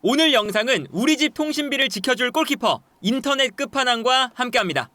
오늘 영상은 우리 집 통신비를 지켜줄 골키퍼 인터넷 끝판왕과 함께합니다.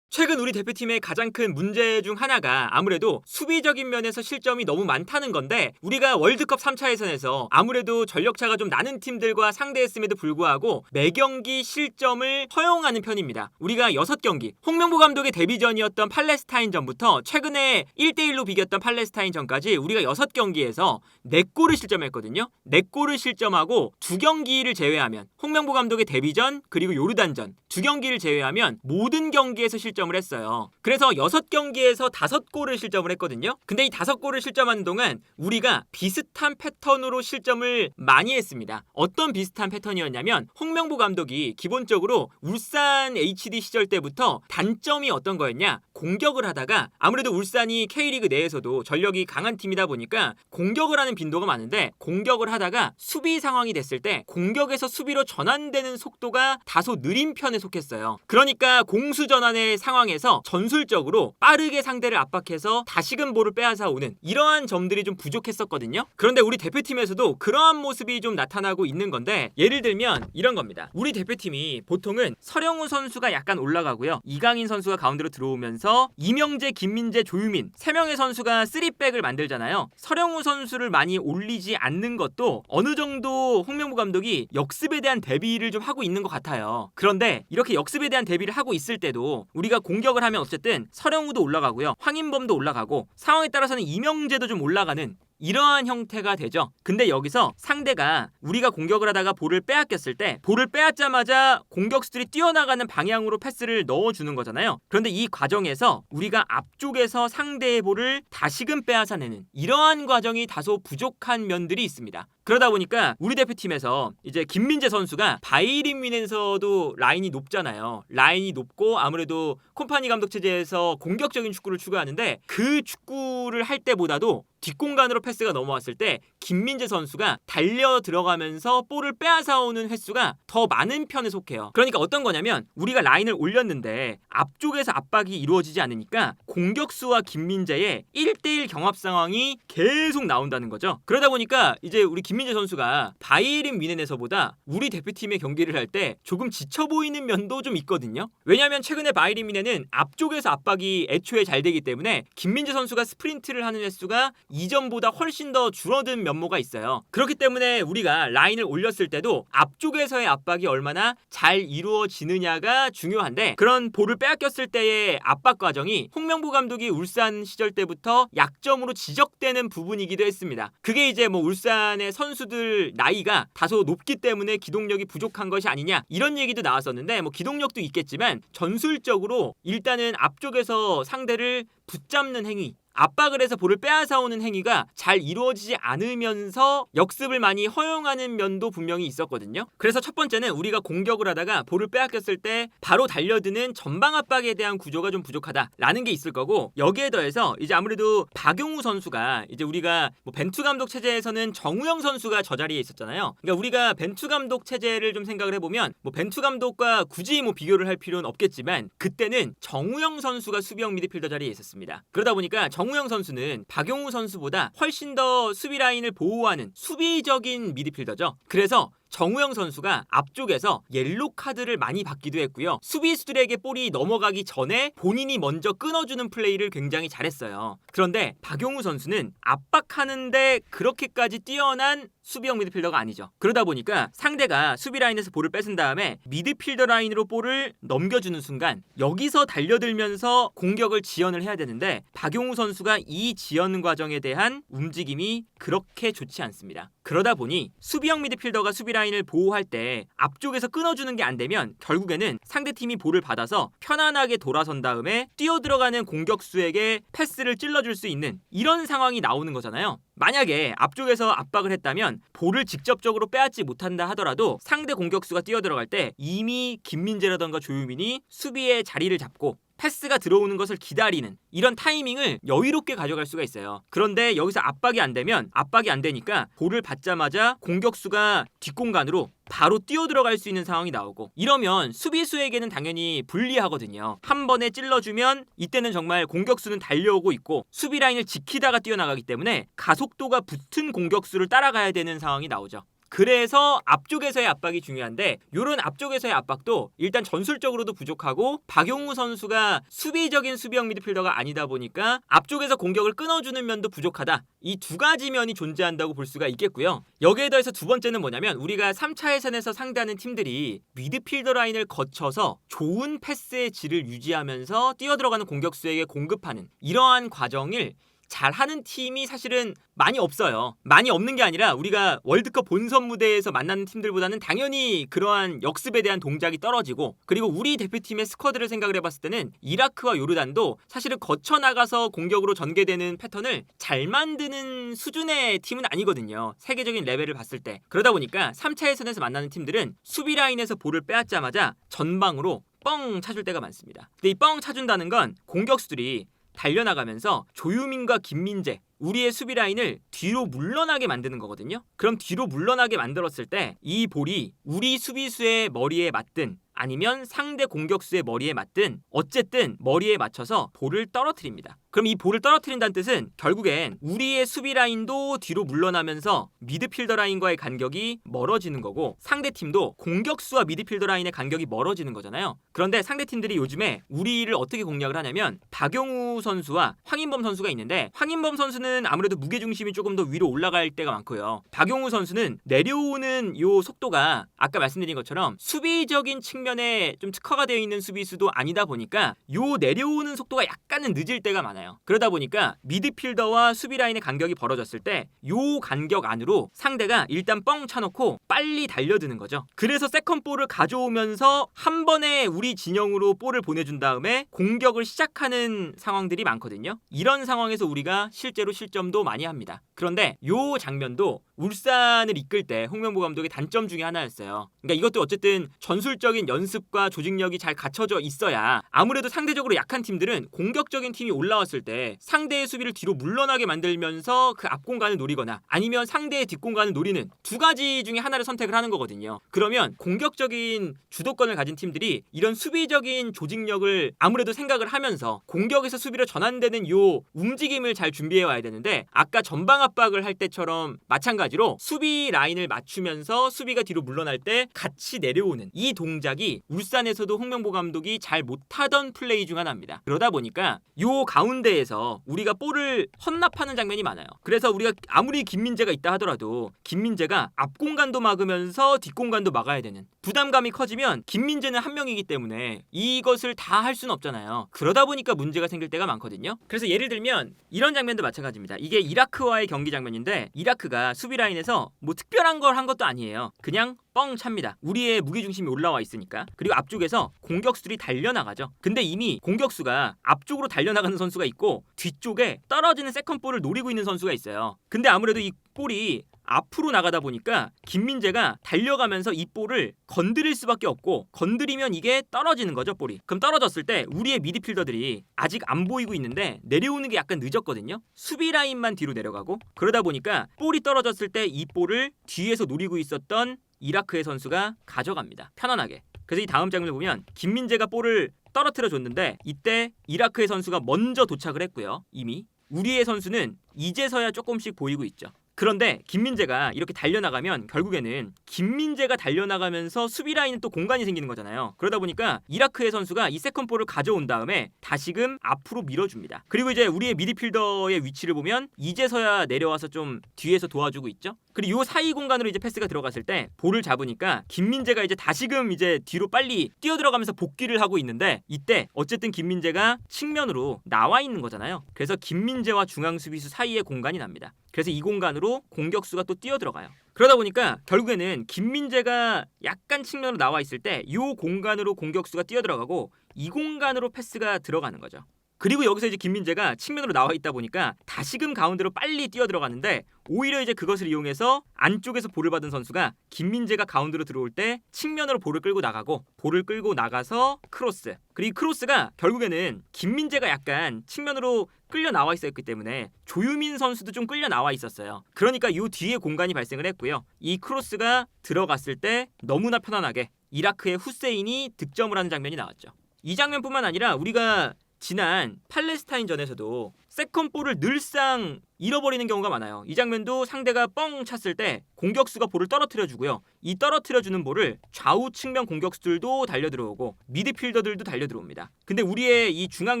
최근 우리 대표팀의 가장 큰 문제 중 하나가 아무래도 수비적인 면에서 실점이 너무 많다는 건데 우리가 월드컵 3차 예선에서 아무래도 전력차가 좀 나는 팀들과 상대했음에도 불구하고 매경기 실점을 허용하는 편입니다. 우리가 6경기 홍명보 감독의 데뷔전이었던 팔레스타인전부터 최근에 1대1로 비겼던 팔레스타인전까지 우리가 6경기에서 4골을 실점했거든요. 4골을 실점하고 2경기를 제외하면 홍명보 감독의 데뷔전 그리고 요르단전 두 경기를 제외하면 모든 경기에서 실점 을 했어요. 그래서 6경기에서 5골을 실점을 했거든요. 근데 이 5골을 실점하는 동안 우리가 비슷한 패턴으로 실점을 많이 했습니다. 어떤 비슷한 패턴이었냐면 홍명보 감독이 기본적으로 울산 HD 시절 때부터 단점이 어떤 거였냐? 공격을 하다가 아무래도 울산이 K리그 내에서도 전력이 강한 팀이다 보니까 공격을 하는 빈도가 많은데 공격을 하다가 수비 상황이 됐을 때 공격에서 수비로 전환되는 속도가 다소 느린 편에 속했어요. 그러니까 공수 전환의 상황에서 전술적으로 빠르게 상대를 압박해서 다시금 볼을 빼앗아 오는 이러한 점들이 좀 부족했었거든요. 그런데 우리 대표팀에서도 그러한 모습이 좀 나타나고 있는 건데 예를 들면 이런 겁니다. 우리 대표팀이 보통은 서령우 선수가 약간 올라가고요. 이강인 선수가 가운데로 들어오면서 이명재, 김민재, 조유민 세 명의 선수가 3백을 만들잖아요. 서령우 선수를 많이 올리지 않는 것도 어느 정도 홍명보 감독이 역습에 대한 대비를 좀 하고 있는 것 같아요. 그런데 이렇게 역습에 대한 대비를 하고 있을 때도 우리가 공격을 하면 어쨌든 서령우도 올라가고요. 황인범도 올라가고 상황에 따라서는 이명재도 좀 올라가는 이러한 형태가 되죠. 근데 여기서 상대가 우리가 공격을 하다가 볼을 빼앗겼을 때 볼을 빼앗자마자 공격수들이 뛰어나가는 방향으로 패스를 넣어주는 거잖아요. 그런데 이 과정에서 우리가 앞쪽에서 상대의 볼을 다시금 빼앗아내는 이러한 과정이 다소 부족한 면들이 있습니다. 그러다 보니까 우리 대표팀에서 이제 김민재 선수가 바이린 윈에서도 라인이 높잖아요. 라인이 높고 아무래도 콤파니 감독 체제에서 공격적인 축구를 추구하는데 그 축구를 할 때보다도 뒷공간으로 패스가 넘어왔을 때 김민재 선수가 달려 들어가면서 볼을 빼앗아 오는 횟수가 더 많은 편에 속해요. 그러니까 어떤 거냐면 우리가 라인을 올렸는데 앞쪽에서 압박이 이루어지지 않으니까 공격수와 김민재의 1대1 경합 상황이 계속 나온다는 거죠. 그러다 보니까 이제 우리 김 민재 선수가 바이에린 미넨에서보다 우리 대표팀의 경기를 할 때 조금 지쳐 보이는 면도 좀 있거든요. 왜냐하면 최근에 바이에린 미넨은 앞쪽에서 압박이 애초에 잘 되기 때문에 김민재 선수가 스프린트를 하는 횟수가 이전보다 훨씬 더 줄어든 면모가 있어요. 그렇기 때문에 우리가 라인을 올렸을 때도 앞쪽에서의 압박이 얼마나 잘 이루어지느냐가 중요한데 그런 볼을 빼앗겼을 때의 압박 과정이 홍명보 감독이 울산 시절 때부터 약점으로 지적되는 부분이기도 했습니다. 그게 이제 뭐 울산의 선 수들 나이가 다소 높기 때문에 기동력이 부족한 것이 아니냐 이런 얘기도 나왔었는데 뭐 기동력도 있겠지만 전술적으로 일단은 앞쪽에서 상대를 붙잡는 행위 압박을 해서 볼을 빼앗아오는 행위가 잘 이루어지지 않으면서 역습을 많이 허용하는 면도 분명히 있었거든요. 그래서 첫 번째는 우리가 공격을 하다가 볼을 빼앗겼을 때 바로 달려드는 전방 압박에 대한 구조가 좀 부족하다라는 게 있을 거고 여기에 더해서 이제 아무래도 박용우 선수가 이제 우리가 뭐 벤투 감독 체제에서는 정우영 선수가 저 자리에 있었잖아요. 그러니까 우리가 벤투 감독 체제를 좀 생각을 해보면 뭐 벤투 감독과 굳이 뭐 비교를 할 필요는 없겠지만 그때는 정우영 선수가 수비형 미드필더 자리에 있었습니다. 그러다 보니까 정 정우영 선수는 박용우 선수보다 훨씬 더 수비 라인을 보호하는 수비적인 미드필더죠. 그래서 정우영 선수가 앞쪽에서 옐로 카드를 많이 받기도 했고요. 수비수들에게 볼이 넘어가기 전에 본인이 먼저 끊어주는 플레이를 굉장히 잘했어요. 그런데 박용우 선수는 압박하는데 그렇게까지 뛰어난 수비형 미드필더가 아니죠. 그러다 보니까 상대가 수비 라인에서 볼을 뺏은 다음에 미드필더 라인으로 볼을 넘겨주는 순간 여기서 달려들면서 공격을 지연을 해야 되는데 박용우 선수가 이 지연 과정에 대한 움직임이 그렇게 좋지 않습니다. 그러다 보니 수비형 미드필더가 수비 라인을 보호할 때 앞쪽에서 끊어주는 게 안 되면 결국에는 상대팀이 볼을 받아서 편안하게 돌아선 다음에 뛰어 들어가는 공격수에게 패스를 찔러줄 수 있는 이런 상황이 나오는 거잖아요. 만약에 앞쪽에서 압박을 했다면 볼을 직접적으로 빼앗지 못한다 하더라도 상대 공격수가 뛰어 들어갈 때 이미 김민재라던가 조유민이 수비에 자리를 잡고 패스가 들어오는 것을 기다리는 이런 타이밍을 여유롭게 가져갈 수가 있어요. 그런데 여기서 압박이 안 되면 압박이 안 되니까 볼을 받자마자 공격수가 뒷공간으로 바로 뛰어 들어갈 수 있는 상황이 나오고 이러면 수비수에게는 당연히 불리하거든요. 한 번에 찔러주면 이때는 정말 공격수는 달려오고 있고 수비 라인을 지키다가 뛰어나가기 때문에 가속도가 붙은 공격수를 따라가야 되는 상황이 나오죠. 그래서 앞쪽에서의 압박이 중요한데 요런 앞쪽에서의 압박도 일단 전술적으로도 부족하고 박용우 선수가 수비적인 수비형 미드필더가 아니다 보니까 앞쪽에서 공격을 끊어주는 면도 부족하다. 이 두 가지 면이 존재한다고 볼 수가 있겠고요. 여기에 더해서 두 번째는 뭐냐면 우리가 3차 예선에서 상대하는 팀들이 미드필더 라인을 거쳐서 좋은 패스의 질을 유지하면서 뛰어들어가는 공격수에게 공급하는 이러한 과정을 잘하는 팀이 사실은 많이 없어요. 많이 없는 게 아니라 우리가 월드컵 본선 무대에서 만나는 팀들보다는 당연히 그러한 역습에 대한 동작이 떨어지고 그리고 우리 대표팀의 스쿼드를 생각을 해봤을 때는 이라크와 요르단도 사실은 거쳐 나가서 공격으로 전개되는 패턴을 잘 만드는 수준의 팀은 아니거든요. 세계적인 레벨을 봤을 때 그러다 보니까 3차 예선에서 만나는 팀들은 수비 라인에서 볼을 빼앗자마자 전방으로 뻥 차줄 때가 많습니다. 근데 이 뻥 차준다는 건 공격수들이 달려나가면서 조유민과 김민재 우리의 수비 라인을 뒤로 물러나게 만드는 거거든요. 그럼 뒤로 물러나게 만들었을 때 이 볼이 우리 수비수의 머리에 맞든 아니면 상대 공격수의 머리에 맞든 어쨌든 머리에 맞춰서 볼을 떨어뜨립니다. 그럼 이 볼을 떨어뜨린다는 뜻은 결국엔 우리의 수비 라인도 뒤로 물러나면서 미드필더 라인과의 간격이 멀어지는 거고 상대 팀도 공격수와 미드필더 라인의 간격이 멀어지는 거잖아요. 그런데 상대 팀들이 요즘에 우리를 어떻게 공략을 하냐면 박용우 선수와 황인범 선수가 있는데 황인범 선수는 아무래도 무게 중심이 조금 더 위로 올라갈 때가 많고요. 박용우 선수는 내려오는 요 속도가 아까 말씀드린 것처럼 수비적인 측면에 좀 특화가 되어 있는 수비수도 아니다 보니까 요 내려오는 속도가 약간은 늦을 때가 많 아요. 그러다 보니까 미드필더와 수비 라인의 간격이 벌어졌을 때 요 간격 안으로 상대가 일단 뻥 차놓고 빨리 달려드는 거죠. 그래서 세컨 볼을 가져오면서 한 번에 우리 진영으로 볼을 보내준 다음에 공격을 시작하는 상황들이 많거든요. 이런 상황에서 우리가 실제로 실점도 많이 합니다. 그런데 요 장면도 울산을 이끌 때 홍명보 감독의 단점 중에 하나였어요. 그러니까 이것도 어쨌든 전술적인 연습과 조직력이 잘 갖춰져 있어야 아무래도 상대적으로 약한 팀들은 공격적인 팀이 올라왔을 때 상대의 수비를 뒤로 물러나게 만들면서 그 앞 공간을 노리거나 아니면 상대의 뒷 공간을 노리는 두 가지 중에 하나를 선택을 하는 거거든요. 그러면 공격적인 주도권을 가진 팀들이 이런 수비적인 조직력을 아무래도 생각을 하면서 공격에서 수비로 전환되는 요 움직임을 잘 준비해 와야 되는데 아까 전방 압박을 할 때처럼 마찬가지 로 수비 라인을 맞추면서 수비가 뒤로 물러날 때 같이 내려오는 이 동작이 울산에서도 홍명보 감독이 잘 못하던 플레이 중 하나입니다. 그러다 보니까 요 가운데에서 우리가 볼을 헌납하는 장면이 많아요. 그래서 우리가 아무리 김민재가 있다 하더라도 김민재가 앞 공간도 막으면서 뒷 공간도 막아야 되는 부담감이 커지면 김민재는 한 명이기 때문에 이것을 다 할 수는 없잖아요. 그러다 보니까 문제가 생길 때가 많거든요. 그래서 예를 들면 이런 장면도 마찬가지입니다. 이게 이라크와의 경기 장면인데 이라크가 수비 라인에서 뭐 특별한 걸 한 것도 아니에요. 그냥 뻥 찹니다. 우리의 무게 중심이 올라와 있으니까. 그리고 앞쪽에서 공격수들이 달려나가죠. 근데 이미 공격수가 앞쪽으로 달려나가는 선수가 있고 뒤쪽에 떨어지는 세컨볼을 노리고 있는 선수가 있어요. 근데 아무래도 이 볼이 앞으로 나가다 보니까 김민재가 달려가면서 이 볼을 건드릴 수밖에 없고 건드리면 이게 떨어지는 거죠 볼이. 그럼 떨어졌을 때 우리의 미드필더들이 아직 안 보이고 있는데 내려오는 게 약간 늦었거든요. 수비 라인만 뒤로 내려가고 그러다 보니까 볼이 떨어졌을 때 이 볼을 뒤에서 노리고 있었던 이라크의 선수가 가져갑니다 편안하게. 그래서 이 다음 장면을 보면 김민재가 볼을 떨어뜨려 줬는데 이때 이라크의 선수가 먼저 도착을 했고요 이미. 우리의 선수는 이제서야 조금씩 보이고 있죠 그런데 김민재가 이렇게 달려나가면 결국에는 김민재가 달려나가면서 수비 라인은 또 공간이 생기는 거잖아요. 그러다 보니까 이라크의 선수가 이 세컨볼을 가져온 다음에 다시금 앞으로 밀어줍니다. 그리고 이제 우리의 미드필더의 위치를 보면 이제서야 내려와서 좀 뒤에서 도와주고 있죠. 그리고 이 사이 공간으로 이제 패스가 들어갔을 때 볼을 잡으니까 김민재가 이제 다시금 이제 뒤로 빨리 뛰어 들어가면서 복귀를 하고 있는데 이때 어쨌든 김민재가 측면으로 나와 있는 거잖아요. 그래서 김민재와 중앙 수비수 사이에 공간이 납니다. 그래서 이 공간으로 공격수가 또 뛰어 들어가요. 그러다 보니까 결국에는 김민재가 약간 측면으로 나와 있을 때 이 공간으로 공격수가 뛰어 들어가고 이 공간으로 패스가 들어가는 거죠. 그리고 여기서 이제 김민재가 측면으로 나와 있다 보니까 다시금 가운데로 빨리 뛰어 들어가는데 오히려 이제 그것을 이용해서 안쪽에서 볼을 받은 선수가 김민재가 가운데로 들어올 때 측면으로 볼을 끌고 나가고 볼을 끌고 나가서 크로스 그리고 이 크로스가 결국에는 김민재가 약간 측면으로 끌려 나와 있었기 때문에 조유민 선수도 좀 끌려 나와 있었어요. 그러니까 이 뒤에 공간이 발생을 했고요. 이 크로스가 들어갔을 때 너무나 편안하게 이라크의 후세인이 득점을 하는 장면이 나왔죠. 이 장면뿐만 아니라 우리가 지난 팔레스타인전에서도 세컨볼을 늘상 잃어버리는 경우가 많아요. 이 장면도 상대가 뻥 찼을 때 공격수가 볼을 떨어뜨려 주고요. 이 떨어뜨려 주는 볼을 좌우 측면 공격수들도 달려 들어오고 미드필더들도 달려 들어옵니다. 근데 우리의 이 중앙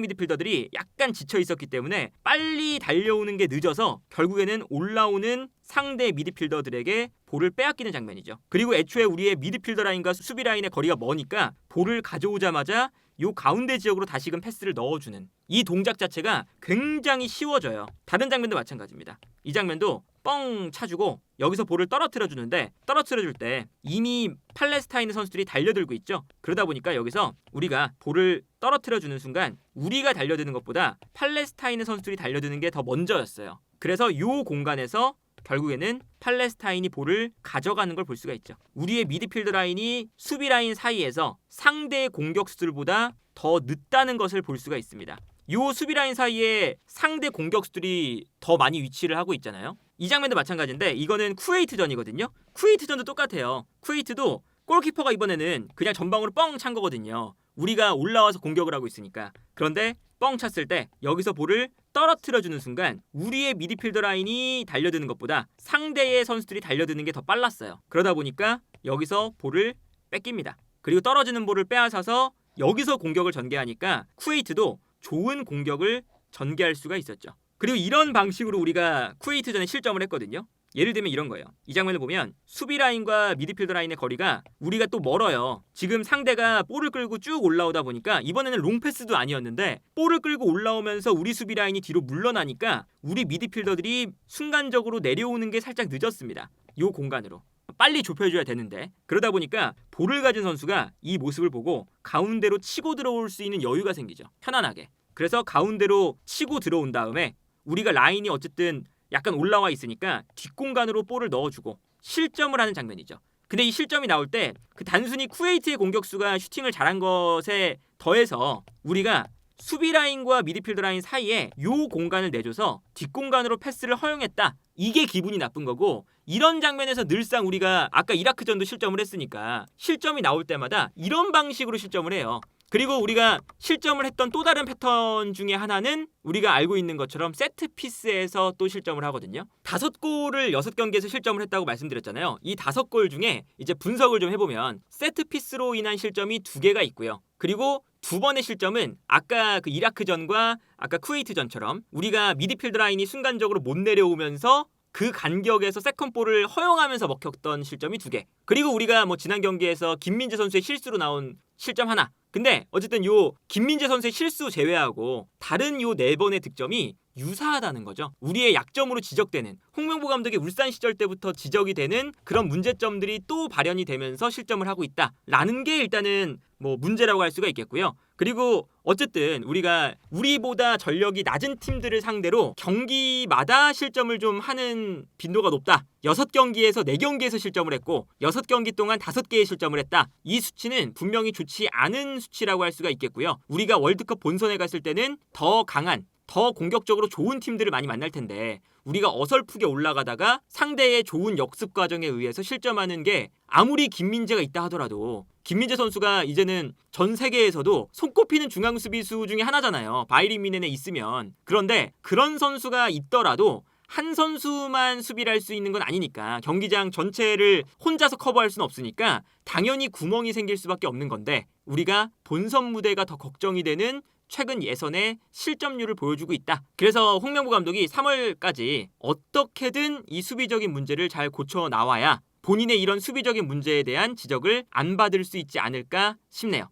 미드필더들이 약간 지쳐 있었기 때문에 빨리 달려오는 게 늦어서 결국에는 올라오는 상대 미드필더들에게 볼을 빼앗기는 장면이죠. 그리고 애초에 우리의 미드필더 라인과 수비 라인의 거리가 머니까 볼을 가져오자마자 요 가운데 지역으로 다시금 패스를 넣어주는 이 동작 자체가 굉장히 쉬워져요. 다른 장면도 마찬가지입니다. 이 장면도 뻥 차주고 여기서 볼을 떨어뜨려 주는데 떨어뜨려 줄 때 이미 팔레스타인 선수들이 달려들고 있죠. 그러다 보니까 여기서 우리가 볼을 떨어뜨려 주는 순간 우리가 달려드는 것보다 팔레스타인 선수들이 달려드는 게 더 먼저였어요. 그래서 요 공간에서 결국에는 팔레스타인이 볼을 가져가는 걸 볼 수가 있죠. 우리의 미드필드 라인이 수비 라인 사이에서 상대 공격수들보다 더 늦다는 것을 볼 수가 있습니다. 요 수비 라인 사이에 상대 공격수들이 더 많이 위치를 하고 있잖아요. 이 장면도 마찬가지인데 이거는 쿠웨이트전이거든요. 쿠웨이트전도 똑같아요. 쿠웨이트도 골키퍼가 이번에는 그냥 전방으로 뻥 찬 거거든요. 우리가 올라와서 공격을 하고 있으니까. 그런데 뻥 찼을 때 여기서 볼을 떨어뜨려 주는 순간 우리의 미드필더 라인이 달려드는 것보다 상대의 선수들이 달려드는 게 더 빨랐어요. 그러다 보니까 여기서 볼을 뺏깁니다. 그리고 떨어지는 볼을 빼앗아서 여기서 공격을 전개하니까 쿠웨이트도 좋은 공격을 전개할 수가 있었죠. 그리고 이런 방식으로 우리가 쿠웨이트전에 실점을 했거든요. 예를 들면 이런 거예요. 이 장면을 보면 수비 라인과 미드필더 라인의 거리가 우리가 또 멀어요. 지금 상대가 볼을 끌고 쭉 올라오다 보니까 이번에는 롱패스도 아니었는데 볼을 끌고 올라오면서 우리 수비 라인이 뒤로 물러나니까 우리 미드필더들이 순간적으로 내려오는 게 살짝 늦었습니다. 요 공간으로. 빨리 좁혀줘야 되는데 그러다 보니까 볼을 가진 선수가 이 모습을 보고 가운데로 치고 들어올 수 있는 여유가 생기죠. 편안하게. 그래서 가운데로 치고 들어온 다음에 우리가 라인이 어쨌든 약간 올라와 있으니까 뒷공간으로 볼을 넣어주고 실점을 하는 장면이죠. 근데 이 실점이 나올 때 그 단순히 쿠웨이트의 공격수가 슈팅을 잘한 것에 더해서 우리가 수비 라인과 미드필드 라인 사이에 요 공간을 내줘서 뒷공간으로 패스를 허용했다. 이게 기분이 나쁜 거고 이런 장면에서 늘상 우리가 아까 이라크전도 실점을 했으니까 실점이 나올 때마다 이런 방식으로 실점을 해요. 그리고 우리가 실점을 했던 또 다른 패턴 중에 하나는 우리가 알고 있는 것처럼 세트 피스에서 또 실점을 하거든요. 다섯 골을 여섯 경기에서 실점을 했다고 말씀드렸잖아요. 이 다섯 골 중에 이제 분석을 좀 해보면 세트 피스로 인한 실점이 두 개가 있고요. 그리고 두 번의 실점은 아까 그 이라크전과 아까 쿠웨이트전처럼 우리가 미드필드 라인이 순간적으로 못 내려오면서 그 간격에서 세컨볼을 허용하면서 먹혔던 실점이 두 개. 그리고 우리가 뭐 지난 경기에서 김민재 선수의 실수로 나온 실점 하나. 근데 어쨌든 요 김민재 선수의 실수 제외하고 다른 요 네 번의 득점이 유사하다는 거죠. 우리의 약점으로 지적되는 홍명보 감독의 울산 시절 때부터 지적이 되는 그런 문제점들이 또 발현이 되면서 실점을 하고 있다라는 게 일단은 뭐 문제라고 할 수가 있겠고요. 그리고 어쨌든 우리가 우리보다 전력이 낮은 팀들을 상대로 경기마다 실점을 좀 하는 빈도가 높다. 여섯 경기에서 네 경기에서 실점을 했고 여섯 경기 동안 다섯 개의 실점을 했다. 이 수치는 분명히 좋지 않은 수치라고 할 수가 있겠고요. 우리가 월드컵 본선에 갔을 때는 더 강한 더 공격적으로 좋은 팀들을 많이 만날 텐데 우리가 어설프게 올라가다가 상대의 좋은 역습 과정에 의해서 실점하는 게 아무리 김민재가 있다 하더라도 김민재 선수가 이제는 전 세계에서도 손꼽히는 중앙 수비수 중에 하나잖아요. 바이린 미넨에 있으면 그런데 그런 선수가 있더라도 한 선수만 수비를 할 수 있는 건 아니니까 경기장 전체를 혼자서 커버할 수는 없으니까 당연히 구멍이 생길 수밖에 없는 건데 우리가 본선 무대가 더 걱정이 되는 최근 예선의 실점률을 보여주고 있다. 그래서 홍명보 감독이 3월까지 어떻게든 이 수비적인 문제를 잘 고쳐 나와야 본인의 이런 수비적인 문제에 대한 지적을 안 받을 수 있지 않을까 싶네요.